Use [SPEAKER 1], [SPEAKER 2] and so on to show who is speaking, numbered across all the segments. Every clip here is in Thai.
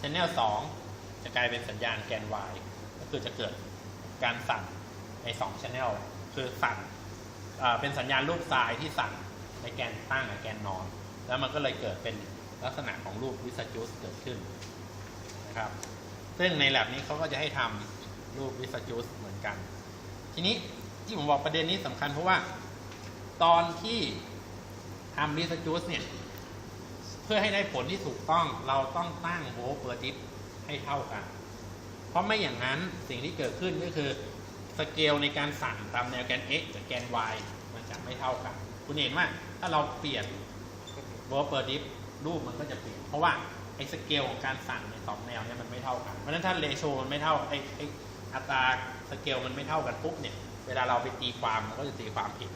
[SPEAKER 1] channel 2จะกลายเป็นสัญญาณแกน y ก็คือจะเกิดการสั่นใน2 channel คือสั่นเป็นสัญญาณรูปทรายที่สั่นในแกนตั้งกับแกนนอน แล้วมันก็เลยเกิดเป็นลักษณะของรูปวิสจุสเกิดขึ้นนะครับซึ่งใน lab นี้เขาก็จะให้ทำรูปวิสจุสเหมือนกัน ทีนี้ที่ผมบอกประเด็นนี้สำคัญเพราะว่า ตอนที่ทำวิสจุสเนี่ย พื่อให้ได้ผลที่ถูกต้องเราต้องตั้งโวลเปอร์ดิฟให้เท่ากัน เพราะไม่อย่างนั้นสิ่งที่เกิดขึ้นก็คือสเกลในการสั่นตามแนวแกน x กับแกน y มันจะไม่เท่ากัน คุณเห็นว่าถ้าเราเปลี่ยนโวลเปอร์ดิฟรูปมันก็จะเปลี่ยน เพราะว่าไอ้สเกลของการสั่นในสองแนวเนี่ยมันไม่เท่ากัน เพราะฉะนั้นถ้าเรโชมันไม่เท่าไอ้ไอ้อัตราสเกลมันไม่เท่ากันปุ๊บเนี่ยเวลาเราไปตีความมันก็จะตีความผิด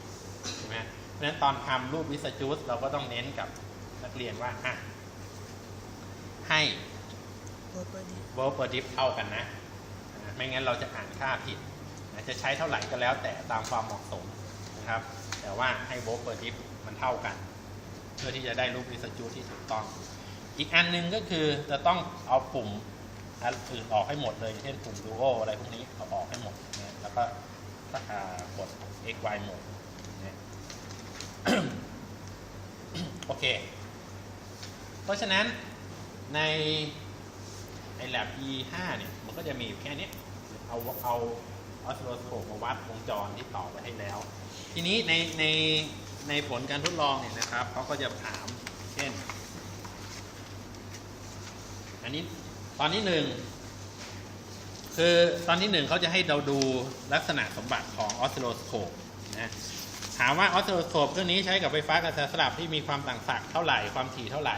[SPEAKER 1] ใช่ไหมเพราะฉะนั้นตอนทำรูปวิสจูสเราก็ต้องเน้นกับ นักเรียนว่าอะให้
[SPEAKER 2] เปิดเปิดดิ
[SPEAKER 1] เวอร์เปอร์ดิฟเท่ากันนะ ไม่งั้นเราจะอ่านค่าผิดนะจะใช้เท่าไหร่ก็แล้วแต่ตามความเหมาะสมนะครับ แต่ว่าให้เวอร์เปอร์ดิฟมันเท่ากัน เพื่อที่จะได้รูปวิสจูที่ถูกต้อง อีกอันหนึงก็คือจะต้องเอาปุ่มอันอื่นออกให้หมดเลย เช่นปุ่มดูโออะไรพวกนี้เอาออกให้หมดนะแล้วก็อ่ากด x y หมดนะโอเค เพราะฉะนั้นในใน lab e 5เนี่ย มันก็จะมีอยู่แค่นี้เอาเอาออสโลสโคปมาวัดวงจรที่ต่อไปให้แล้ว ทีนี้ในในในผลการทดลองเนี่ยนะครับเขาก็จะถามเช่น อันนี้ตอนที่หนึ่งคือตอนที่หนึ่งเขาจะให้เราดูลักษณะสมบัติของออสโลสโคปนะถามว่าออสโลสโคปเครื่องนี้ใช้กับไฟฟ้ากระแสสลับที่มีความต่างศักย์เท่าไหร่ความถี่เท่าไหร่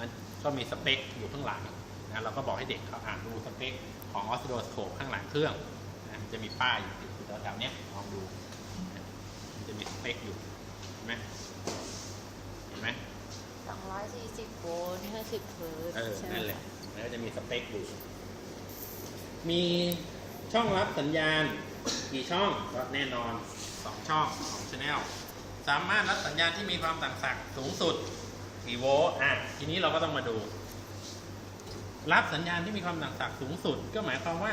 [SPEAKER 1] มันก็มีสเปคอยู่ข้างหลังนะเราก็บอกให้เด็กเขาอ่านดูสเปคของออสซิโลสโคปข้างหลังเครื่องนะมันจะมีป้ายอยู่ติดอยู่แถวๆเนี้ยลองดูนะมันจะมีสเปคอยู่เห็นไหมเห็นไหม
[SPEAKER 3] สองร้อยสี่สิบโวลต์ห้าสิบเฮิร์ตซ์
[SPEAKER 1] เออ
[SPEAKER 3] ใช่ไหม
[SPEAKER 1] นั่นแหละ
[SPEAKER 3] คะ
[SPEAKER 1] แล้วก็จะมีสเปคอยู่มีช่องรับสัญญาณกี่ช่องก็แน่นอน 2 ช่อง2 channel สามารถรับสัญญาณที่มีความต่างศักย์สูงสุด กี่โวลต์อะทีนี้เราก็ต้องมาดู รับสัญญาณที่มีความต่างศักสูงสุด ก็หมายความว่า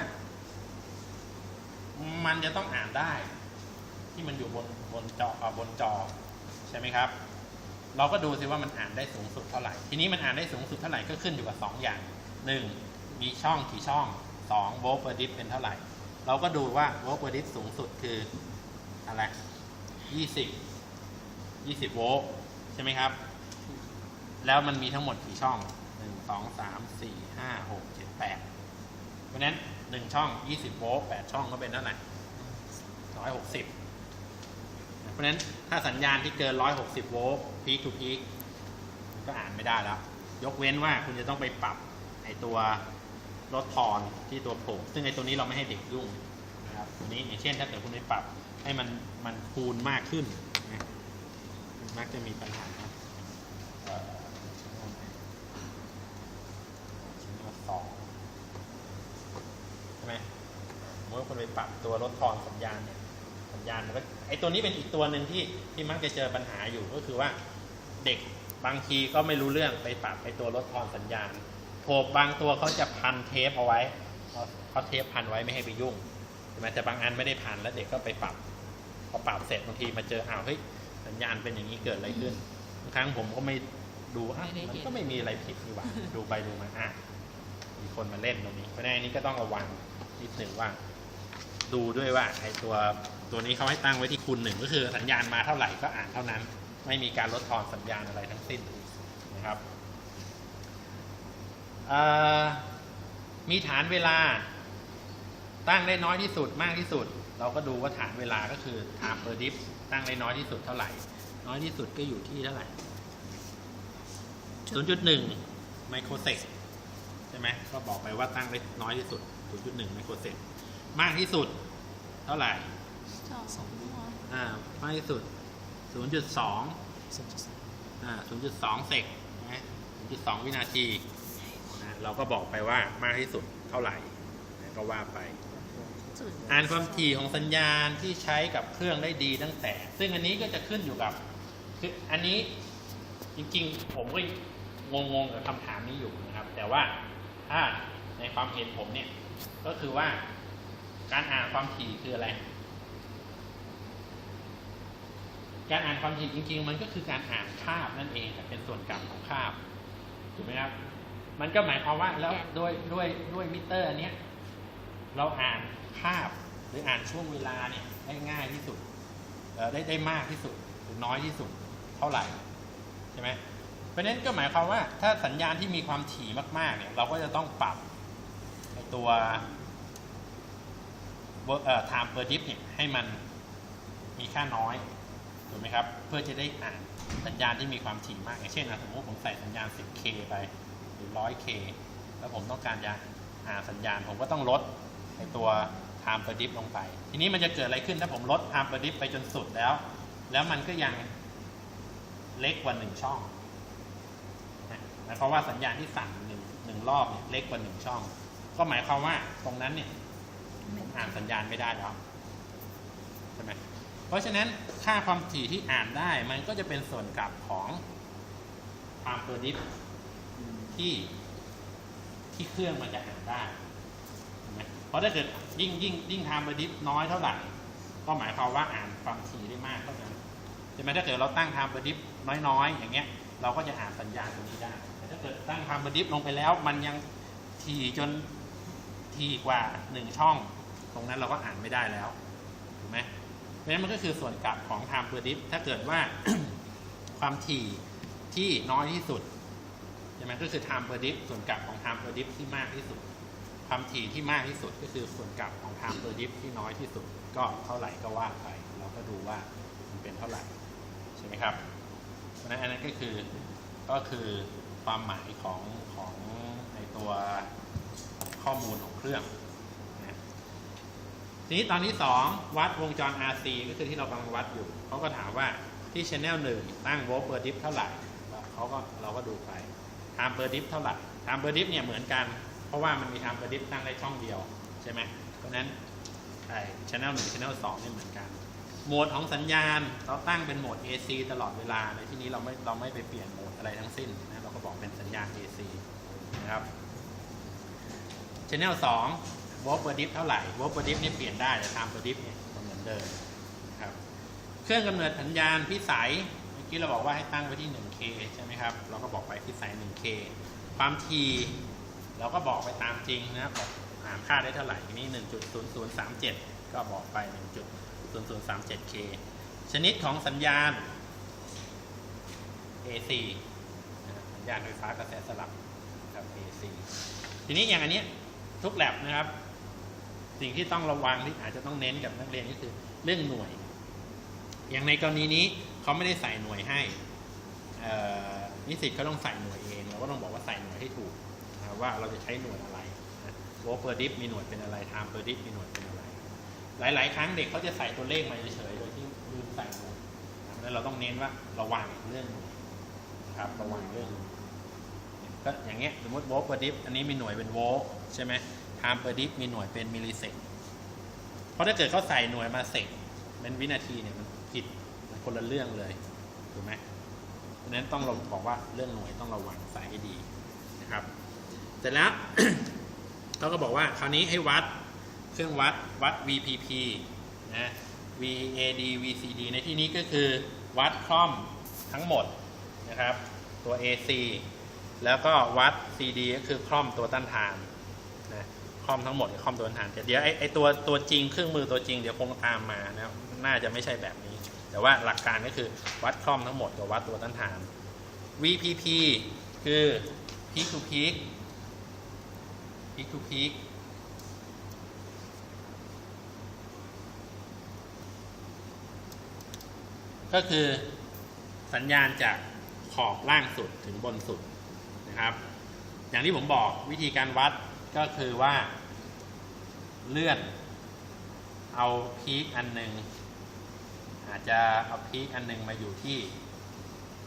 [SPEAKER 1] มันจะต้องอ่านได้ ที่มันอยู่บนบนจอบนจอใช่ไหมครับ เราก็ดูสิว่ามันอ่านได้สูงสุดเท่าไหร่ ทีนี้มันอ่านได้สูงสุดเท่าไหร่ก็ขึ้นอยู่กับ 2 อย่าง 1. มีช่องกี่ช่อง 2. โวลต์ per dip เป็นเท่าไหร่ เราก็ดูว่าโวลต์ per dip สูงสุดคืออะไร 20 20 โวลต์ใช่ไหมครับ แล้วมันมีทั้งหมดกี่ช่อง1 2 3 4 5 6 7 8เจ็ดแปดเพราะนั้น1ช่อง20โวลต์8ช่องก็เป็นเท่าไหร่160เพราะนั้นถ้าสัญญาณที่เกิน160โวลต์ peak to peak มันก็อ่านไม่ได้แล้ว ยกเว้นว่าคุณจะต้องไปปรับไอตัวลดทอนที่ตัวโผล่ซึ่งไอตัวนี้เราไม่ให้เด็กยุ่งนะครับตัวนี้อย่างเช่น ถ้าเกิดคุณไปปรับให้มันมันคูณมากขึ้นนะมันมักจะมีปัญหาเอ่อชิ้นที่สองใช่ไหม เมื่อคุณไปปรับตัวลดทอนสัญญาณเนี่ยสัญญาณมันก็ไอตัวนี้เป็นอีกตัวหนึ่งที่ที่มักจะเจอปัญหาอยู่ก็คือว่าเด็กบางทีก็ไม่รู้เรื่องไปปรับไอตัวลดทอนสัญญาณโทรบางตัวเขาจะพันเทปเอาไว้เขาเขาเทปพันไว้ไม่ให้ไปยุ่งใช่ไหมแต่บางอันไม่ได้พันแล้วเด็กก็ไปปรับพอปรับเสร็จบางทีมาเจออ้าวเฮ้ยสัญญาณเป็นอย่างนี้เกิดอะไรขึ้นบางครั้งผมก็ไม่ดูอะมันก็ไม่มีอะไรผิดนี่หว่าดูไปดูมาอะมีคนมาเล่นตรงนี้เพราะฉะนั้นอันนี้ก็ต้องระวังนิดหนึ่งว่า ดูด้วยว่าไอตัวตัวนี้เขาให้ตั้งไว้ที่คูณหนึ่งก็คือสัญญาณมาเท่าไหร่ก็อ่านเท่านั้น ไม่มีการลดทอนสัญญาณอะไรทั้งสิ้นนะครับมีฐานเวลา ตั้งได้น้อยที่สุดมากที่สุด เราก็ดูว่าฐานเวลาก็คือ time per dip ตั้งได้น้อยที่สุดเท่าไหร่ น้อยที่สุดก็อยู่ที่เท่าไหร่ 0.1 ไมโครเซกใช่ไหมก็บอกไปว่าตั้งได้น้อยที่สุด 0.1 ไมโครเซก มากที่สุด เท่าไหร่
[SPEAKER 3] สอง
[SPEAKER 2] สอง
[SPEAKER 1] อ่ามากที่สุด 0.2
[SPEAKER 2] สองจุดสอง
[SPEAKER 1] อ่า0.2 เซกนะ0.2 วินาทีนะเราก็บอกไปว่ามากที่สุดเท่าไหร่นะก็ว่าไป
[SPEAKER 3] ศูนย์
[SPEAKER 1] อ่านความถี่ของสัญญาณที่ใช้กับเครื่องได้ดีตั้งแต่ ซึ่งอันนี้ก็จะขึ้นอยู่กับคืออันนี้จริงๆ ผมก็งงๆกับคำถามนี้อยู่นะครับ แต่ว่าถ้าในความเห็นผมเนี่ย ก็คือว่า การอ่านความถี่คืออะไร การอ่านความถี่จริง ๆ มันก็คือการอ่านคาบนั่นเองแต่เป็นส่วนกลับของคาบถูกไหมครับ มันก็หมายความว่าแล้วด้วยด้วยด้วยมิเตอร์อันเนี้ยเราอ่านคาบหรืออ่านช่วงเวลาเนี่ยได้ง่ายที่สุดเอ่อได้ได้มากที่สุดหรือน้อยที่สุดเท่าไหร่ใช่ไหมเพราะฉะนั้นก็หมายความว่าถ้าสัญญาณที่มีความถี่มากๆเนี่ยเราก็จะต้องปรับไอ้ตัว work- เอ่อ time per dip เนี่ยให้มันมีค่าน้อยถูกไหมครับ เพื่อจะได้อ่านสัญญาณที่มีความถี่มาก อย่างเช่นสมมติผมใส่สัญญาณ 10k ไปหรือ 100k แล้วผมต้องการจะอ่านสัญญาณ ผมก็ต้องลดในตัว time per dip ลงไป ทีนี้มันจะเกิดอะไรขึ้นถ้าผมลด time per dip ไปจนสุดแล้ว แล้วมันก็ยังเล็กกว่าหนึ่งช่องนะหมายความว่าสัญญาณที่สั่งหนึ่งหนึ่งรอบเนี่ยเล็กกว่าหนึ่งช่อง ก็หมายความว่าตรงนั้นเนี่ย อ่านสัญญาณไม่ได้แล้วใช่ไหมเพราะฉะนั้นค่าความถี่ที่อ่านได้มันก็จะเป็นส่วนกลับของ time per dip ที่ที่เครื่องมันจะอ่านได้ใช่ไหมเพราะถ้าเกิดยิ่งยิ่งยิ่ง time per dip น้อยเท่าไหร่ ก็หมายความว่าอ่านความถี่ได้มากเท่านั้นใช่ไหมถ้าเกิดเราตั้ง time per dip น้อยๆ อย่างเงี้ย เราก็จะอ่านสัญญาณตรงนี้ได้ แต่ถ้าเกิดตั้ง time per dip ลงไปแล้ว มันยังถี่จนทีกว่าหนึ่งช่อง รงนั้นเราก็อ่านไม่ได้แล้วถูกไหมเพราะฉะนั้นมันก็คือส่วนกลับของ time per dip ถ้าเกิดว่าความถี่ที่น้อยที่สุดใช่ไหมก็คือ time per dip ส่วนกลับของ time per dip ที่มากที่สุด ความถี่ที่มากที่สุดก็คือส่วนกลับของ time per dip ที่น้อยที่สุด ก็เท่าไหร่ก็ว่าไป เราก็ดูว่ามันเป็นเท่าไหร่ใช่ไหมครับเพราะฉะนั้นอันนั้นก็คือก็คือความหมายของของในตัวข้อมูลของเครื่อง ทีนี้ตอนที่ 2 วัดวงจร RC ก็คือที่เรากำลังวัดอยู่ เขาก็ถามว่าที่ Channel 1 ตั้งโวลต์ per dip เท่าไหร่เขาก็เราก็ดูไป time per dip เท่าไหร่ time per dip เนี่ยเหมือนกัน เพราะว่ามันมี time per dip ตั้งได้ช่องเดียวใช่ไหมเพราะฉะนั้นไอ้ channel 1 channel 2เนี่ยเหมือนกันโหมดของสัญญาณเราตั้งเป็นโหมด AC ตลอดเวลาในที่นี้เราไม่เราไม่ไปเปลี่ยนโหมดอะไรทั้งสิ้นนะเราก็บอกเป็นสัญญาณ AC นะครับ Channel 2 volt per dip เท่าไหร่ volt per dip นี่เปลี่ยนได้แต่ time per dip เนี่ยเหมือนเดิมครับเครื่องกำเนิดสัญญาณพิสัยเมื่อกี้เราบอกว่าให้ตั้งไว้ที่ 1K ใช่ไหมครับเราก็บอกไปพิสัย 1K ความถี่เราก็บอกไปตามจริงนะครับบอกหาค่าได้เท่าไหร่ทีนี้1.0037 ก็บอกไป 1.0037K ชนิดของสัญญาณ AC สัญญาณไฟฟ้ากระแสสลับครับ AC ทีนี้อย่างอันนี้ทุกแลบนะครับ สิ่งที่ต้องระวังที่อาจจะต้องเน้นกับนักเรียนก็คือเรื่องหน่วย อย่างในกรณีนี้เขาไม่ได้ใส่หน่วยให้นิสิตเขาต้องใส่หน่วยเองเราก็ต้องบอกว่าใส่หน่วยให้ถูกว่าเราจะใช้หน่วยอะไรโวลต์ per dip มีหน่วยเป็นอะไร time per dip มีหน่วยเป็นอะไร หลาย ๆ ครั้งเด็กเขาจะใส่ตัวเลขมาเฉยๆโดยที่ลืมใส่หน่วยนะครับแล้วเราต้องเน้นว่าระวังเรื่องหน่วยครับระวังเรื่องก็อย่างเงี้ยสมมติโวลต์ per dip อันนี้มีหน่วยเป็นโวลต์ใช่ไหม time per dip มีหน่วยเป็นมิลลิเซกเพราะถ้าเกิดเขาใส่หน่วยมาเซกเป็นวินาทีเนี่ยมันผิดมันคนละเรื่องเลยถูกไหมเพราะนั้นต้องเราบอกว่าเรื่องหน่วยต้องระวังใส่ให้ดีนะครับ เสร็จแล้วเขาก็บอกว่าคราวนี้ให้วัดเครื่องวัดวัด VPP นะ VAD VCD ในที่นี้ก็คือวัดคล่อมทั้งหมดนะครับ ตัว AC แล้วก็วัด CD ก็คือคล่อมตัวต้านทานนะ คอมทั้งหมดกับคล่อมตัวต้านแต่เดี๋ยวไอ้ไอ้ตัวตัวจริงเครื่องมือตัวจริงเดี๋ยวคงตามมานะครับน่าจะไม่ใช่แบบนี้ แต่ว่าหลักการก็คือวัดคอมทั้งหมดกับวัดตัวต้านทาน VPP คือ peak to peak peak to peak ก็คือสัญญาณจากขอบล่างสุดถึงบนสุดนะครับ อย่างที่ผมบอกวิธีการวัด ก็คือว่า เลื่อนเอาพีคอันหนึ่งอาจจะเอาพีคอันหนึ่งมาอยู่ที่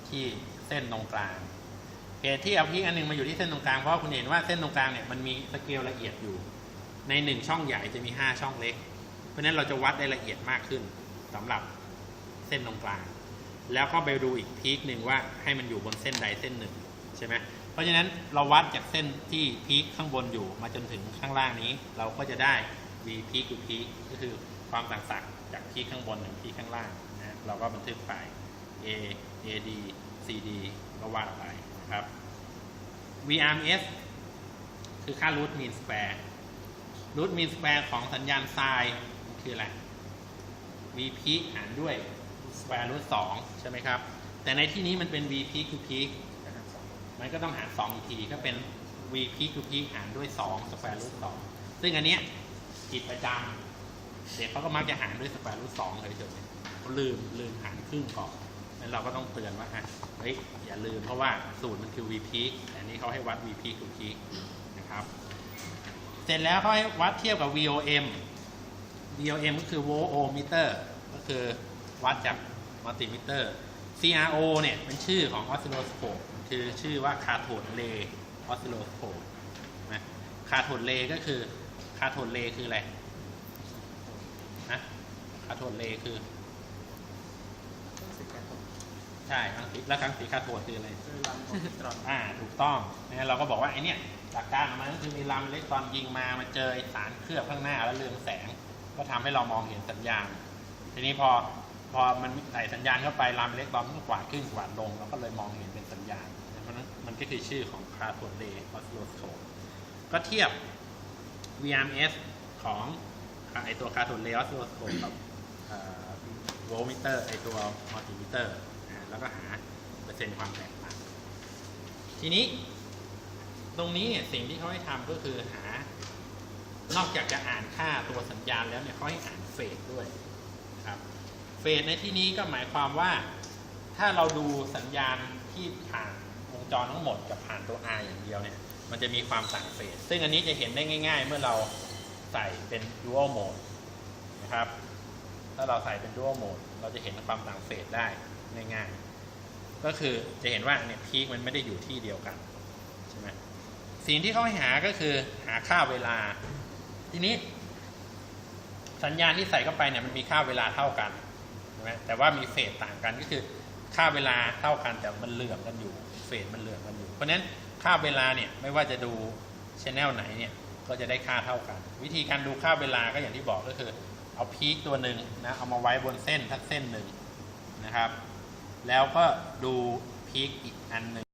[SPEAKER 1] ที่เส้นตรงกลางเหตุที่เอาพีคอันหนึ่งมาอยู่ที่เส้นตรงกลางเพราะคุณเห็นว่าเส้นตรงกลางเนี่ยมันมีสเกลละเอียดอยู่ ในหนึ่งช่องใหญ่จะมีห้าช่องเล็ก เพราะฉะนั้นเราจะวัดได้ละเอียดมากขึ้นสำหรับเส้นตรงกลาง แล้วก็ไปดูอีกพีคหนึ่งว่าให้มันอยู่บนเส้นใดเส้นหนึ่ง ใช่ไหมเพราะฉะนั้นเราวัดจากเส้นที่พีคข้างบนอยู่มาจนถึงข้างล่างนี้ เราก็จะได้ v พีค to พีคก็คือความต่างศักจากพีคข้างบนถึงพีคข้างล่างนะเราก็บันทึกไป a ad cd ก็ว่าไปนะครับ vrms คือค่า root mean square root mean square ของสัญญาณไซน์คืออะไร v peak หารด้วย square root 2ใช่ไหมครับ แต่ในที่นี้มันเป็น v peak to peak มันก็ต้องหาร2อีกทีก็เป็น v peak to peak หารด้วย2 square root 2ซึ่งอันเนี้ยผิดประจำเด็กเขาก็มักจะหารด้วย square root 2เฉยๆเขาลืมลืมหารครึ่งก่อนนั้นเราก็ต้องเตือนว่าอะเฮ้ยอย่าลืมเพราะว่าสูตรมันคือ v peak อันนี้เขาให้วัด v peak to peak นะครับ เสร็จแล้วเขาให้วัดเทียบกับ VOM VOM ก็คือ voltmeter ก็คือวัดจากมัลติมิเตอร์ CRO เนี่ยเป็นชื่อของ oscilloscope คื อชื่อว่า cathode ray oscilloscope นะ cathode ray ก็คือ cathode ray คืออะไรนะ cathode ray คือใช่รังสีแล้วรังสีคาโทดคืออะไรอ่าถูกต้องนะเราก็บอกว่าไอเนี้ยหลักการของมันก็คือมีลำอิเล็กตรอนยิงมามาเจอไอสารเคลือบข้างหน้าแล้วเรืองแสง ก็ทำให้เรามองเห็นสัญญาณ ทีนี้พอพอมันใส่สัญญาณเข้าไปลำอิเล็กตรอนมันก็กวาดขึ้นกวาดลงเราก็เลยมองเห็นเป็น ก็คือชื่อของคาโทดเรย์ออสโลสโคปก็เทียบ VMS ของไอตัวคาโทดเรย์ออสโลสโคปกับโวลต์มิเตอร์ไอตัวมัลติมิเตอร์แล้วก็หาเปอร์เซ็นต์ความแตกต่างทีนี้ตรงนี้เนี่ยสิ่งที่เขาให้ทำก็คือหานอกจากจะอ่านค่าตัวสัญญาณแล้วเนี่ยเขาให้อ่านเฟสด้วยครับเฟสในที่นี้ก็หมายความว่า ถ้าเราดูสัญญาณที่ผ่าน วงจรทั้งหมดกับผ่านตัว R อย่างเดียวเนี่ย มันจะมีความต่างเฟส ซึ่งอันนี้จะเห็นได้ง่าย ๆ เมื่อเราใส่เป็น dual mode นะครับ ถ้าเราใส่เป็น dual mode เราจะเห็นความต่างเฟสได้ง่ายๆ ก็คือจะเห็นว่าเนี่ยพีคมันไม่ได้อยู่ที่เดียวกันใช่ไหมสิ่งที่เขาให้หาก็คือหาค่าเวลา ทีนี้ สัญญาณที่ใส่เข้าไปเนี่ยมันมีค่าเวลาเท่ากันใช่ไหมแต่ว่ามีเฟสต่างกันก็คือค่าเวลาเท่ากันแต่มันเหลื่อมกันอยู่ เฟสมันเหลือมกันอยู่ เพราะฉะนั้นค่าเวลาเนี่ยไม่ว่าจะดูชแนลไหนเนี่ยก็จะได้ค่าเท่ากัน วิธีการดูค่าเวลาก็อย่างที่บอกก็คือ เอาพีคตัวหนึ่งนะเอามาไว้บนเส้นทักเส้นหนึ่งนะครับ แล้วก็ดูพีคอีกอันหนึ่ง